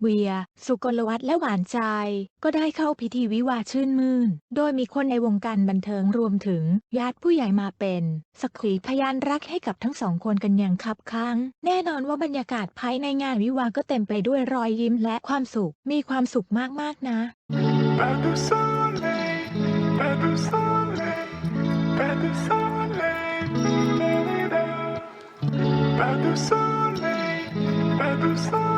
เวีย สุกลวัฒน์และหวานใจ ก็ได้เข้าพิธีวิวาชื่นมื่น โดยมีคนในวงการบันเทิงรวมถึงญาติผู้ใหญ่มาเป็น สักขีพยานรักให้กับทั้งสองคนกันอย่างคับคั่งแน่นอนว่าบรรยากาศภายในงานวิวาก็เต็มไปด้วยรอยยิ้มและความสุข มีความสุขมากๆนะ Pas de soleil, pas de soleil, pas de soleil, de soleil, soleil.